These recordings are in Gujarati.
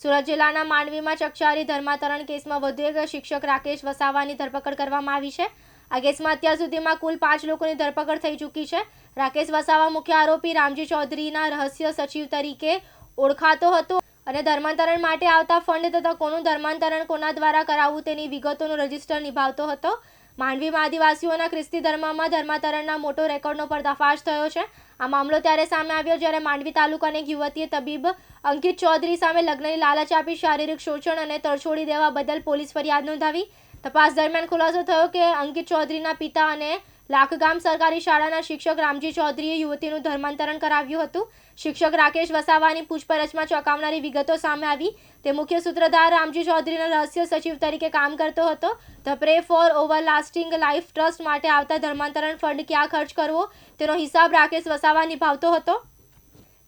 સુરત જિલ્લાના માંડવીમાં ચકચારી ધર્માંતરણ કેસમાં વધુ એક શિક્ષક રાકેશ વસાવાની ધરપકડ કરવામાં આવી છે. આ કેસમાં અત્યાર સુધીમાં કુલ પાંચ લોકોની ધરપકડ થઈ ચૂકી છે. રાકેશ વસાવા મુખ્ય આરોપી રામજી ચૌધરીના રહસ્ય સચિવ તરીકે ઓળખાતો હતો અને ધર્માંતરણ માટે આવતા ફંડ તથા કોનું ધર્માંતરણ કોના દ્વારા કરાવવું તેની વિગતોનું રજિસ્ટર નિભાવતો હતો. માંડવીમાં આદિવાસીઓના ખ્રિસ્તી ધર્મમાં ધર્માંતરણના મોટો રેકોર્ડનો પર્દાફાશ થયો છે. આ મામલો ત્યારે સામે આવ્યો જ્યારે માંડવી તાલુકાની એક યુવતીએ તબીબ અંકિત ચૌધરી સામે લગ્નની લાલચ આપી શારીરિક શોષણ અને તરછોડી દેવા બદલ પોલીસ ફરિયાદ નોંધાવી. તપાસ દરમિયાન ખુલાસો થયો કે અંકિત ચૌધરીના પિતા અને લાખગામ સરકારી શાળાના શિક્ષક રામજી ચૌધરીએ યુવતીનું ધર્માંતરણ કરાવ્યું હતું. શિક્ષક રાકેશ વસાવાની પૂછપરછમાં ચોંકાવનારી વિગતો સામે આવી. તે મુખ્ય સૂત્રધાર રામજી ચૌધરીના રહસ્ય સચિવ તરીકે કામ કરતો હતો. The pray for everlasting life trust માટે આવતા ધર્માંતરણ ફંડ ક્યાં ખર્ચ કરવો? તેનો હિસાબ રાકેશ વસાવા નિભાવતો હતો.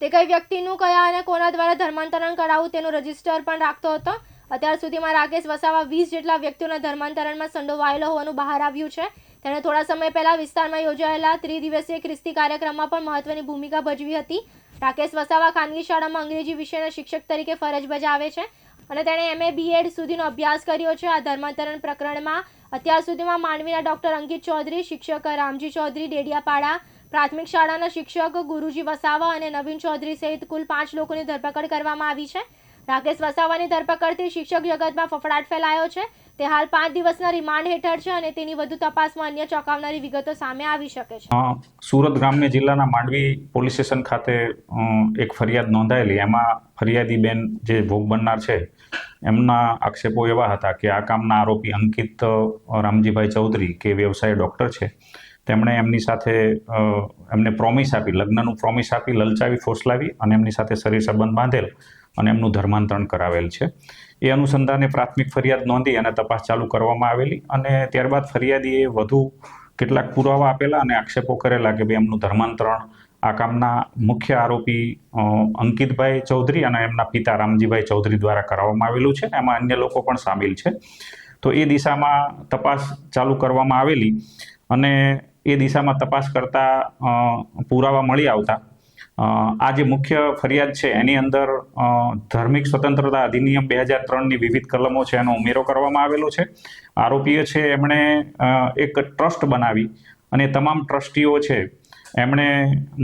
તે કઈ વ્યક્તિનું, કયા અને કોના દ્વારા ધર્માંતરણ કરાવવું તેનું રજિસ્ટર પણ રાખતો હતો. અત્યાર સુધીમાં રાકેશ વસાવા વીસ જેટલા વ્યક્તિઓના ધર્માંતરણમાં સંડોવાયેલો હોવાનું બહાર આવ્યું છે. તેણે થોડા સમય પહેલા વિસ્તારમાં યોજાયેલા ત્રિદિવસીય ખ્રિસ્તી કાર્યક્રમમાં પણ મહત્વની ભૂમિકા ભજવી હતી. રાકેશ વસાવા ખાનગી શાળામાં અંગ્રેજી વિષયના શિક્ષક તરીકે ફરજ બજાવે છે અને તેણે એમએ બીએડ સુધીનો અભ્યાસ કર્યો છે. આ ધર્માંતરણ પ્રકરણમાં અત્યાર સુધીમાં માંડવીના ડોક્ટર અંકિત ચૌધરી, શિક્ષક રામજી ચૌધરી, ડેડિયાપાડા પ્રાથમિક શાળાના શિક્ષક ગુરુજી વસાવા અને નવીન ચૌધરી સહિત કુલ પાંચ લોકોની ધરપકડ કરવામાં આવી છે. રાકેશ વસાવાની ધરપકડથી શિક્ષક જગતમાં ફફડાટ ફેલાયો છે. તે હાલ પાંચ દિવસના રિમાન્ડ હેઠળ છે અને તેની વધુ તપાસમાં અન્ય ચોંકાવનારી વિગતો સામે આવી શકે છે. સુરત ગ્રામ્ય જિલ્લાના માંડવી પોલીસ સ્ટેશન ખાતે એક ફરિયાદ નોંધાયેલી. એમાં ફરિયાદી બેન જે ભોગ બનનાર છે, એમના આક્ષેપો એવા હતા કે આ કામના આરોપી અંકિત રામજીભાઈ ચૌધરી, કે વ્યવસાય ડૉક્ટર છે. તેમણે એમની સાથે એમને પ્રોમિસ આપી, લગ્નનું પ્રોમિસ આપી, લલચાવી, ફોસલાવી અને એમની સાથે શરીર સંબંધ બાંધેલ અને એમનું ધર્માંતરણ કરાવેલ છે. એ અનુસંધાને પ્રાથમિક ફરિયાદ નોંધી અને તપાસ ચાલુ કરવામાં આવેલી અને ત્યારબાદ ફરિયાદીએ વધુ કેટલાક પુરાવા આપેલા અને આક્ષેપો કરેલા કે ભાઈ એમનું ધર્માંતરણ, આ કામના મુખ્ય આરોપી અંકિતભાઈ ચૌધરી અને એમના પિતા રામજીભાઈ ચૌધરી દ્વારા કરાવવામાં આવેલું છે એમાં અન્ય લોકો પણ સામેલ છે. તો એ દિશામાં તપાસ ચાલુ કરવામાં આવેલી અને એ દિશામાં તપાસ કરતા પુરાવા મળી આવતા. આ જે મુખ્ય ફરિયાદ છે, એની અંદર ધાર્મિક સ્વતંત્રતા અધિનિયમ બે હજાર ત્રણની વિવિધ કલમો છે, એનો ઉમેરો કરવામાં આવેલો છે. આરોપીઓ છે, એમણે એક ટ્રસ્ટ બનાવી અને તમામ ટ્રસ્ટીઓ છે, એમણે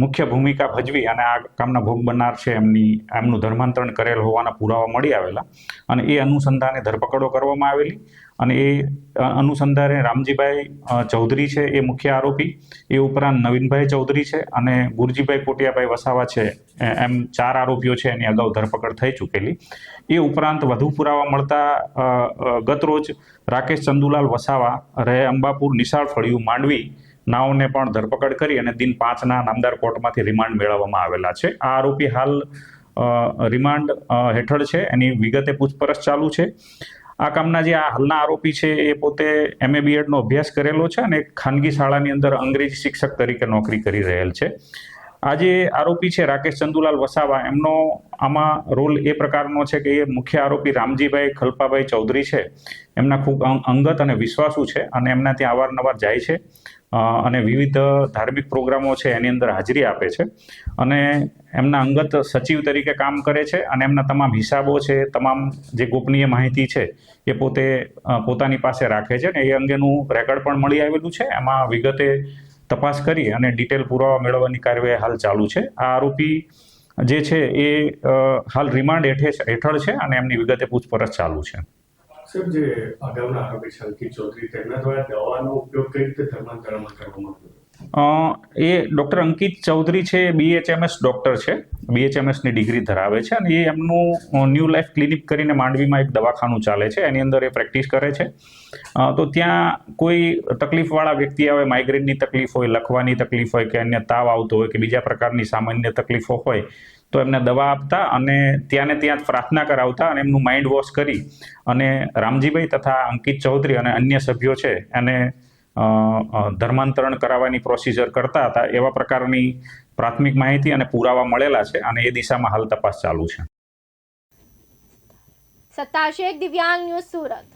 મુખ્ય ભૂમિકા ભજવી અને આ કામના ભોગ બનનાર છે, એમની, એમનું ધર્માંતરણ કરેલ હોવાના પુરાવા મળી આવેલા. અને એ અનુસંધાને ધરપકડો કરવામાં આવેલી. અને એ અનુસંધાને રામજીભાઈ ચૌધરી છે, એ મુખ્ય આરોપી. એ ઉપરાંત નવીનભાઈ ચૌધરી છે અને ગુરજીભાઈ કોટિયાભાઈ વસાવા છે. એમ ચાર આરોપીઓ છે એની અગાઉ ધરપકડ થઈ ચૂકેલી. એ ઉપરાંત વધુ પુરાવા મળતા ગતરોજ રાકેશ ચંદુલાલ વસાવા રહે અંબાપુર, નિશાળ ફળિયું, માંડવી નાઓને પણ ધરપકડ કરી અને દિન પાંચના નામદાર કોર્ટમાંથી રિમાન્ડ મેળવવામાં આવેલા છે. આ આરોપી હાલ રિમાન્ડ હેઠળ છે. એની વિગતે પૂછપરછ ચાલુ છે. આ કામના જે આ હાલના આરોપી છે એ પોતે એમએ બીએડનો અભ્યાસ કરેલો છે અને ખાનગી શાળાની અંદર અંગ્રેજી શિક્ષક તરીકે નોકરી કરી રહેલ છે. આ જે આરોપી છે, રાકેશ ચંદુલાલ વસાવા, એમનો આમાં રોલ એ પ્રકારનો છે કે એ મુખ્ય આરોપી રામજીભાઈ ખલપાભાઈ ચૌધરી છે. એમના ખૂબ અંગત અને વિશ્વાસુ છે અને એમના ત્યાં અવારનવાર જાય છે. અને વિવિધ ધાર્મિક પ્રોગ્રામો છે એની અંદર હાજરી આપે છે. અને એમના અંગત સચિવ તરીકે કામ કરે છે અને એમના તમામ હિસાબો છે, તમામ જે ગોપનીય માહિતી છે એ પોતે પોતાની પાસે રાખે છે ને એ અંગેનું રેકર્ડ પણ મળી આવેલું છે. એમાં વિગતે તપાસ કરી અને ડિટેલ પુરાવા મેળવવાની કાર્યવાહી હાલ ચાલુ છે. આ આરોપી જે છે એ હાલ રિમાન્ડ હેઠે હેઠળ છે અને એમની વિગતે પૂછપરછ ચાલુ છે. સાહેબ જે અગાઉના આરોપી છે ચૌધરી તેમના દ્વારા દવાનો ઉપયોગ કઈ રીતે ધર્માંતરણમાં કરવામાં એ ડૉક્ટર અંકિત ચૌધરી છે બીએચએમએસ ડૉક્ટર છે. બીએચએમએસની ડિગ્રી ધરાવે છે અને એ એમનું ન્યૂ લાઈફ ક્લિનિક કરીને માંડવીમાં એક દવાખાનું ચાલે છે. એની અંદર એ પ્રેક્ટિસ કરે છે. તો ત્યાં કોઈ તકલીફવાળા વ્યક્તિ આવે માઇગ્રેનની તકલીફ હોય, લખવાની તકલીફ હોય કે અન્ય તાવ આવતો હોય કે બીજા પ્રકારની સામાન્ય તકલીફો હોય, તો એમને દવા આપતા અને ત્યાં ને ત્યાં પ્રાર્થના કરાવતા અને એમનું માઇન્ડ વોશ કરી અને રામજીભાઈ તથા અંકિત ચૌધરી અને અન્ય સભ્યો છે એને ધર્માંતરણ કરાવવાની પ્રોસિજર કરતા હતા, એવા પ્રકારની પ્રાથમિક માહિતી અને પુરાવા મળેલા છે અને એ દિશામાં હાલ તપાસ ચાલુ છે. સત્તા શેખ દિવ્યાંગ ન્યૂઝ સુરત.